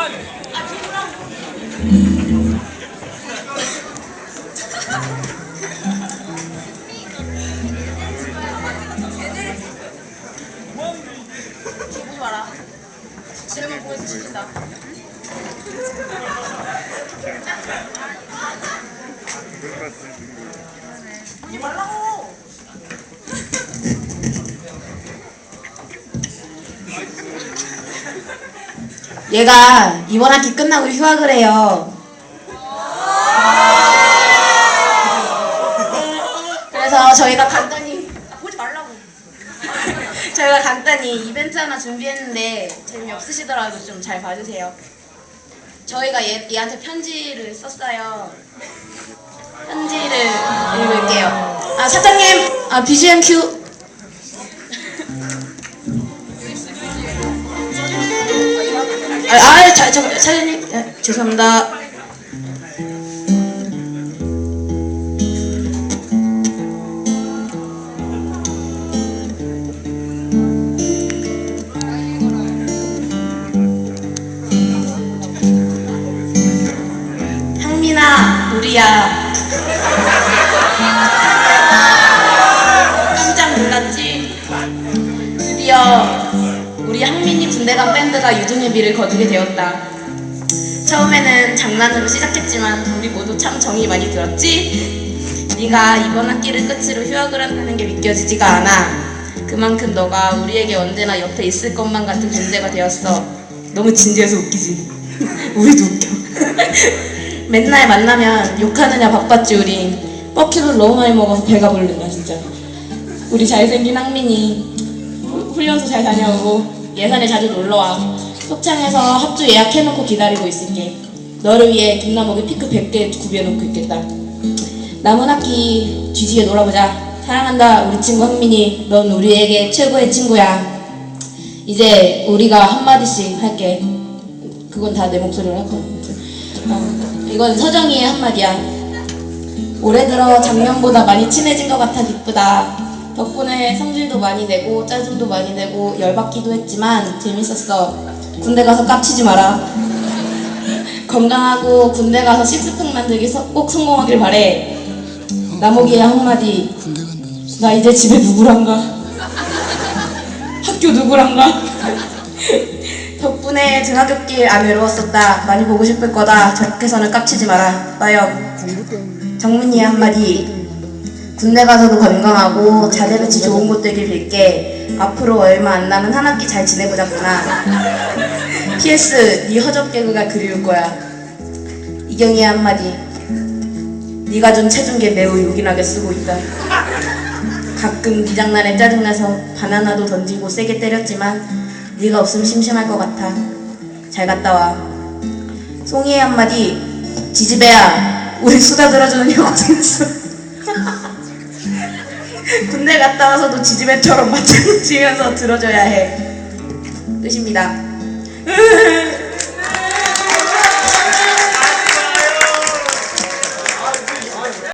보지 마라. 지르면 보여서 시킨다. 보지 말라고. 얘가 이번 학기 끝나고 휴학을 해요. 그래서 저희가 간단히 아, 보지 말라고. 저희가 간단히 이벤트 하나 준비했는데 재미없으시더라도 좀 잘 봐주세요. 저희가 얘, 얘한테 편지를 썼어요. 편지를 읽을게요. 아 사장님, 아 BGM 큐. 아, 아 자, 저, 사장님, 네, 죄송합니다. 향민아, 우리야. 깜짝 놀랐지? 드디어 우리 향민이 군대 간 밴드가 유등유비를 거두게 되었다. 처음에는 장난으로 시작했지만 우리 모두 참 정이 많이 들었지? 네가 이번 학기를 끝으로 휴학을 한다는 게 믿겨지지가 않아. 그만큼 너가 우리에게 언제나 옆에 있을 것만 같은 존재가 되었어. 너무 진지해서 웃기지? 우리도 웃겨. 맨날 만나면 욕하느냐 바빴지 우리. 뻑큐를 너무 많이 먹어서 배가 부르냐 진짜. 우리 잘생긴 학민이 후- 훈련소 잘 다녀오고 예산에 자주 놀러와. 속창에서 합주 예약해놓고 기다리고 있을게. 너를 위해 김나목에 피크 100개 구비해놓고 있겠다. 남은 학기 뒤지게 놀아보자. 사랑한다 우리 친구 학민이. 넌 우리에게 최고의 친구야. 이제 우리가 한마디씩 할게. 그건 다 내 목소리로 할 거야. 어, 이건 서정이의 한마디야. 올해 들어 작년보다 많이 친해진 것 같아 기쁘다. 덕분에 성질도 많이 내고 짜증도 많이 내고 열받기도 했지만 재밌었어. 군대 가서 깝치지 마라. 건강하고 군대 가서 식스팩 만들기 서- 꼭 성공하길 바래. 나목이의 한마디. 나 이제 집에 누구랑 가? 학교 누구랑 가? 덕분에 등하굣길 안 외로웠었다. 많이 보고 싶을 거다. 저렇게서는 깝치지 마라. 마역. 정민이의 한마디. 군대 가서도 건강하고 자대 배치 좋은 곳 되길 빌게. 앞으로 얼마 안 남은 한 학기 잘 지내보자꾸나. PS. 네 허접 개그가 그리울 거야. 이경이의 한마디. 네가 준 체중계 매우 요긴하게 쓰고 있다. 가끔 네 장난에 짜증나서 바나나도 던지고 세게 때렸지만 네가 없으면 심심할 것 같아. 잘 갔다 와. 송이의 한마디. 지지배야. 우리 수다 들어주는 형 고생했어. 군대 갔다 와서도 지지배처럼 맞짱 치면서 들어줘야 해. 끝입니다.